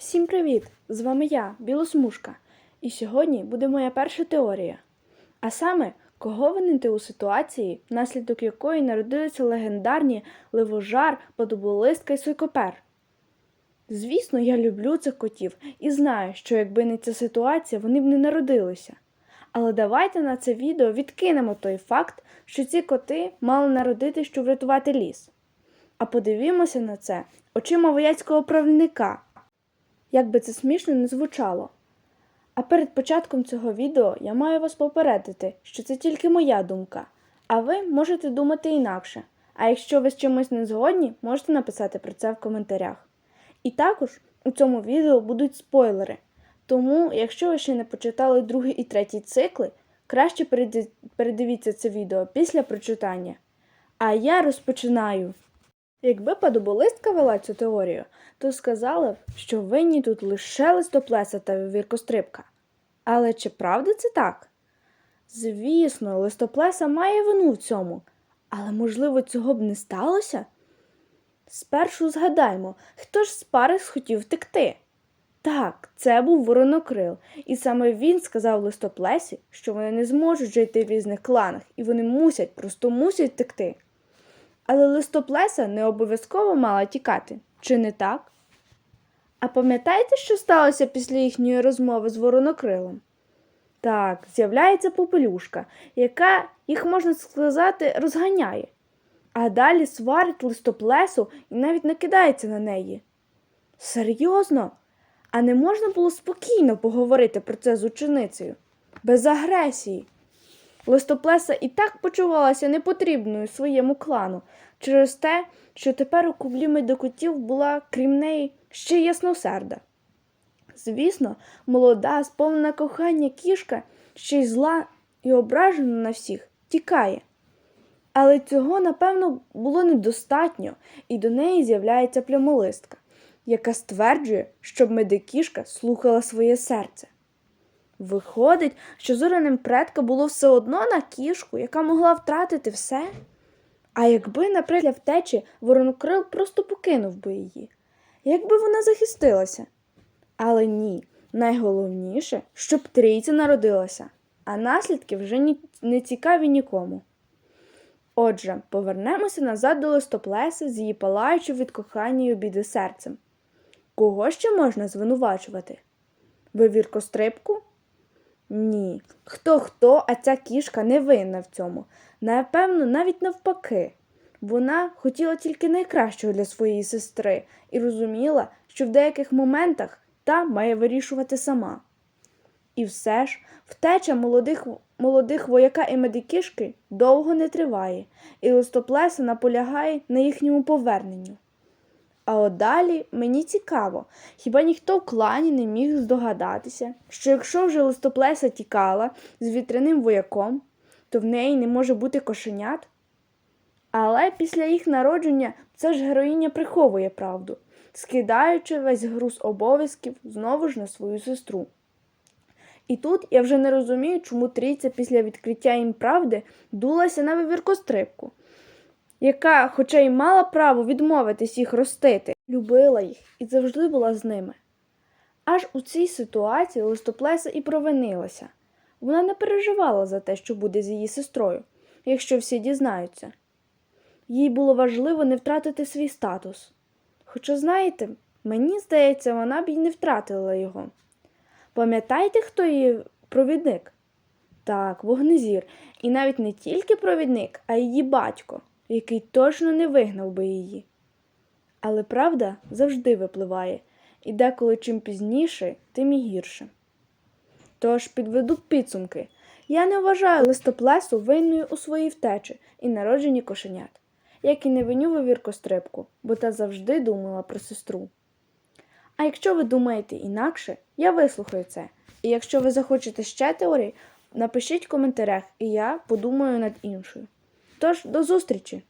Всім привіт! З вами я, Білосмужка. І сьогодні буде моя перша теорія. А саме, кого винити у ситуації, внаслідок якої народилися легендарні Ливожар, Подоболистка і Сойкопер. Звісно, я люблю цих котів і знаю, що якби не ця ситуація, вони б не народилися. Але давайте на це відео відкинемо той факт, що ці коти мали народити, щоб врятувати ліс. А подивімося на це очима вояцького правника. Як би це смішно не звучало. А перед початком цього відео я маю вас попередити, що це тільки моя думка, а ви можете думати інакше. А якщо ви з чимось не згодні, можете написати про це в коментарях. І також у цьому відео будуть спойлери. Тому, якщо ви ще не почитали другий і третій цикли, краще передивіться це відео після прочитання. А я розпочинаю. Якби падоболистка вела цю теорію, то сказала б, що винні тут лише листоплеса та віркострибка. Але чи правда це так? Звісно, листоплеса має вину в цьому, але можливо цього б не сталося? Спершу згадаймо, хто ж з пари схотів втекти. Так, це був воронокрил, і саме він сказав листоплесі, що вони не зможуть жити в різних кланах, і вони мусять, просто мусять втекти. Але листоплеса не обов'язково мала тікати, чи не так? А пам'ятаєте, що сталося після їхньої розмови з воронокрилом? Так, з'являється попелюшка, яка, їх можна сказати, розганяє, а далі сварить листоплесу і навіть накидається на неї. Серйозно? А не можна було спокійно поговорити про це з ученицею, без агресії. Листоплеса і так почувалася непотрібною своєму клану через те, що тепер у кублі медокотів була, крім неї, ще ясносерда. Звісно, молода, сповнена кохання кішка, ще й зла і ображена на всіх, тікає. Але цього, напевно, було недостатньо, і до неї з'являється плямолистка, яка стверджує, щоб медикішка слухала своє серце. Виходить, що зоряним предка було все одно на кішку, яка могла втратити все. А якби, наприклад, втечі, воронокрил просто покинув би її, якби вона захистилася. Але ні, найголовніше, щоб трійця народилася, а наслідки вже ні, не цікаві нікому. Отже, повернемося назад до листоплеси з її палаючи від кохання й обіди серцем. Кого ще можна звинувачувати? Вивіркострибку? Ні. Хто хто, а ця кішка не винна в цьому. Напевно, навіть навпаки. Вона хотіла тільки найкращого для своєї сестри і розуміла, що в деяких моментах та має вирішувати сама. І все ж втеча молодих, молодих вояка і медикішки довго не триває, і листоплеса наполягає на їхньому поверненню. А от далі мені цікаво, хіба ніхто в клані не міг здогадатися, що якщо вже листоплеса тікала з вітряним вояком, то в неї не може бути кошенят? Але після їх народження це ж героїня приховує правду, скидаючи весь груз обов'язків знову ж на свою сестру. І тут я вже не розумію, чому трійця після відкриття їм правди дулася на вивіркострибку, яка, хоча й мала право відмовитись їх ростити, любила їх і завжди була з ними. Аж у цій ситуації листоплеса і провинилася. Вона не переживала за те, що буде з її сестрою, якщо всі дізнаються. Їй було важливо не втратити свій статус. Хоча, знаєте, мені здається, вона б і не втратила його. Пам'ятаєте, хто її провідник? Так, вогнезір. І навіть не тільки провідник, а й її батько, який точно не вигнав би її. Але правда завжди випливає, і деколи чим пізніше, тим і гірше. Тож підведу підсумки. Я не вважаю листоплесу винною у своїй втечі і народженні кошенят, як і не виню вивіркострибку, бо та завжди думала про сестру. А якщо ви думаєте інакше, я вислухаю це. І якщо ви захочете ще теорій, напишіть в коментарях, і я подумаю над іншою. Тож, до зустрічі!